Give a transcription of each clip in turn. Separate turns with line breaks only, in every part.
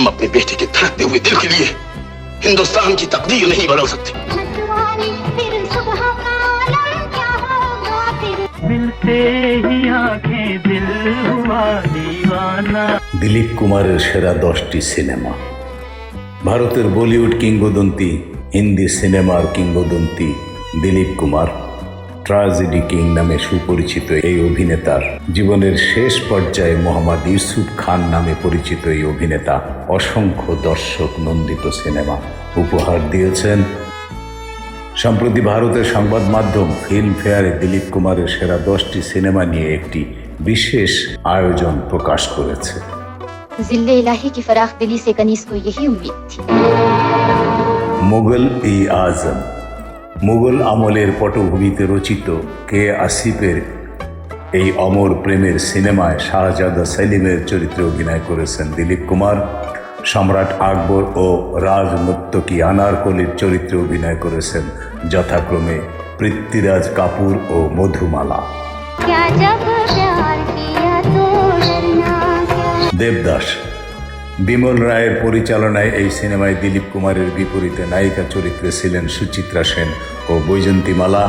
हम अपने बेटे के धड़कते हुए दिल के लिए हिंदुस्तान की तकदीर नहीं बदल सकते
हटवानी फिर सुबह कालम क्या होगा फिर
मिलते ही आंखें दिल हुआ दीवाना
দিলীপ কুমারের সেরা দশটি সিনেমা ভারতের বলিউড কিংবদন্তি হিন্দি সিনেমার কিংবদন্তি দিলীপ কুমার ট্রাজেডি কিং নামে সুপরিচিত এই অভিনেতার জীবনের শেষ পর্যায়ে মোহাম্মদ ইউসুফ খান নামে পরিচিত এই অভিনেতা অসংখ্য দর্শক নন্দিত সিনেমা উপহার দিয়েছেন। সম্প্রতি ভারতের সংবাদ মাধ্যম ফিল্মফেয়ারে দিলীপ কুমারের সেরা দশটি সিনেমা নিয়ে একটি বিশেষ আয়োজন প্রকাশ করেছে। মোগল ই আজম মুঘল আমলের পটভূমিতে রচিত কে আসিফের এই অমর প্রেমের সিনেমায় শাহজাদা সেলিমের চরিত্রে অভিনয় করেছেন দিলীপ কুমার সম্রাট আকবর ও রাজ মুক্তকি আনারকলির চরিত্রে অভিনয় করেছেন যথাক্রমে পৃথ্বীরাজ কাপুর ও মধুমালা। দেবদাস বিমল রায়ের পরিচালনায় এই সিনেমায় দিলীপ কুমারের বিপরীতে নায়িকা চরিত্রে ছিলেন সুচিত্রা সেন ও বৈজন্তীমালা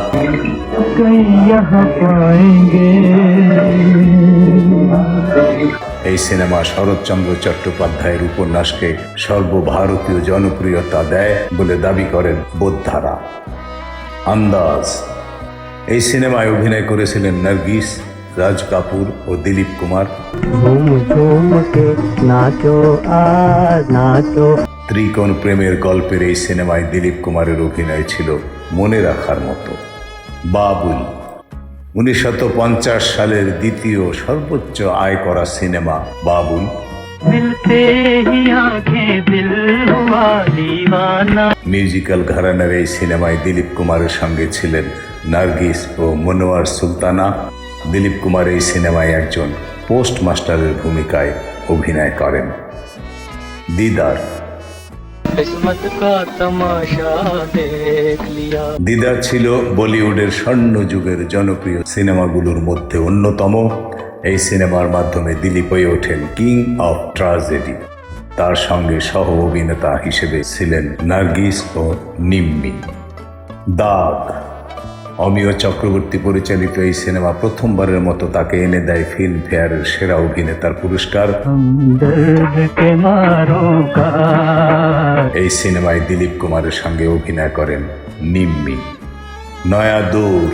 এই সিনেমা শরৎচন্দ্র চট্টোপাধ্যায়ের উপন্যাসকে সর্বভারতীয় জনপ্রিয়তা দেয় বলে দাবি করেন বোদ্ধারা। আন্দাজ। এই সিনেমায় অভিনয় করেছিলেন নার্গিস রাজ কাপুর ও দিলীপ কুমার। ত্রিকোণ প্রেমের গল্পের এই সিনেমায় দিলীপ কুমারের অভিনয় ছিল মনে রাখার মতো। বাবুল উনিশশো সালের দ্বিতীয় সর্বোচ্চ আয় করা সিনেমা বাবুল। মিউজিক্যাল ঘরানার এই সিনেমায় দিলীপ কুমারের সঙ্গে ছিলেন নার্গিস ও মনোয়ার সুলতানা। দিলীপ কুমার এই সিনেমায় একজন পোস্ট মাস্টারের ভূমিকায় অভিনয় করেন। দিদার। দিদার ছিল বলিউডের স্বর্ণ যুগের জনপ্রিয় সিনেমাগুলোর মধ্যে অন্যতম। এই সিনেমার মাধ্যমে দিলীপ হয়ে ওঠেন কিং অফ ট্রাজেডি। তার সঙ্গে সহ অভিনেতা হিসেবে ছিলেন নার্গিস ও নিম্মি। দাগ। অমিয় চক্রবর্তী পরিচালিত এই সিনেমা প্রথমবারের মতো তাকে এনে দেয় ফিল্মফেয়ারের সেরা অভিনেতার পুরস্কার। এই সিনেমায় দিলীপ কুমারের সঙ্গে অভিনয় করেন নিম্মি। নয়া
দূর।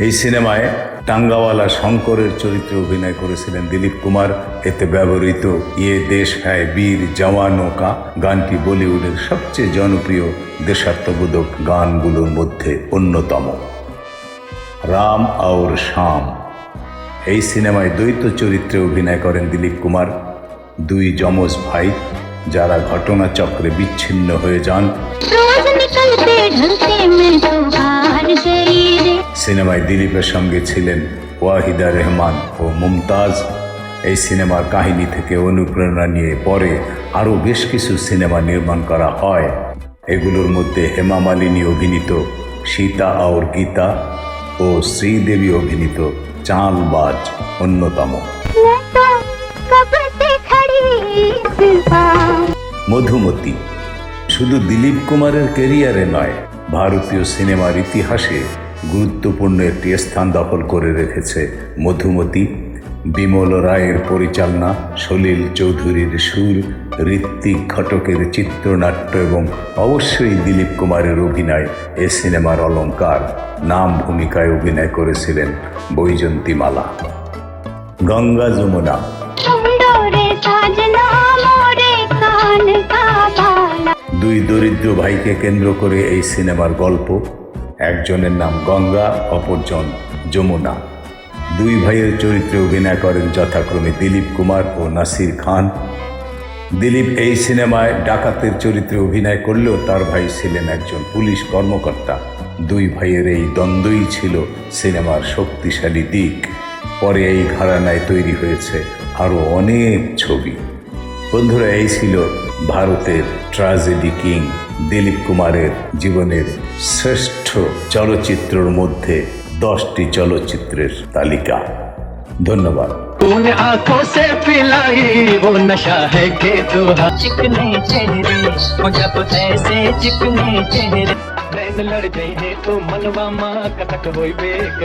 এই সিনেমায় টাঙ্গাওয়ালা শঙ্করের চরিত্রে অভিনয় করেছিলেন দিলীপ কুমার। এতে ব্যবহৃত ইয়ে দেশ হ্যায় বীর জওয়ানো কা গানটি বলিউডের সবচেয়ে জনপ্রিয় দেশাত্মবোধক গানগুলোর মধ্যে অন্যতম। রাম আওর শাম। এই সিনেমায় দ্বৈত চরিত্রে অভিনয় করেন দিলীপ কুমার। দুই যমজ ভাই যারা ঘটনাচক্রে বিচ্ছিন্ন হয়ে যান। সিনেমায় দিলীপের সঙ্গে ছিলেন ওয়াহিদা রহমান ও মুমতাজ। এই সিনেমার কাহিনী থেকে অনুপ্রেরণা নিয়ে পরে আরও বেশ কিছু সিনেমা নির্মাণ করা হয়। এগুলোর মধ্যে হেমা মালিনী অভিনীত সীতা আওর গীতা ও শ্রীদেবী অভিনীত চাঁদবাজ অন্যতম। মধুমতি শুধু দিলীপ কুমারের কেরিয়ারে নয়, ভারতীয় সিনেমার ইতিহাসে গুরুত্বপূর্ণ একটি স্থান দখল করে রেখেছে মধুমতি। বিমল রায়ের পরিচালনা সলিল চৌধুরীর সুর ঋত্বিক ঘটকের চিত্রনাট্য এবং অবশ্যই দিলীপ কুমারের অভিনয় এ সিনেমার অলঙ্কার। নাম ভূমিকায় অভিনয় করেছিলেন বৈজন্তীমালা গঙ্গা যমুনা। দুই দরিদ্র ভাইকে কেন্দ্র করে এই সিনেমার গল্প একজনের নাম গঙ্গা, অপরজন যমুনা। দুই ভাইয়ের চরিত্রে অভিনয় করেন যথাক্রমে দিলীপ কুমার ও নাসির খান। দিলীপ এই সিনেমায় ডাকাতের চরিত্রে অভিনয় করলেও তার ভাই ছিলেন একজন পুলিশ কর্মকর্তা। দুই ভাইয়ের এই দ্বন্দ্বই ছিল সিনেমার শক্তিশালী দিক। পরে এই ঘরানায় তৈরি হয়েছে আরও অনেক ছবি। বন্ধুরা, এই ছিল ভারতের ট্রাজেডি কিং। দিলীপ কুমারের জীবনের শ্রেষ্ঠ চলচ্চিত্রের মধ্যে দশটি চলচ্চিত্রের তালিকা ধন্যবাদ
तूने आंखों से पिलाई वो नशा है के दुहा चिकने चेहरे वो जब ऐसे चिकने चेहरे नैन लड़ जाइए तो मनवा माँ कथक होई बेग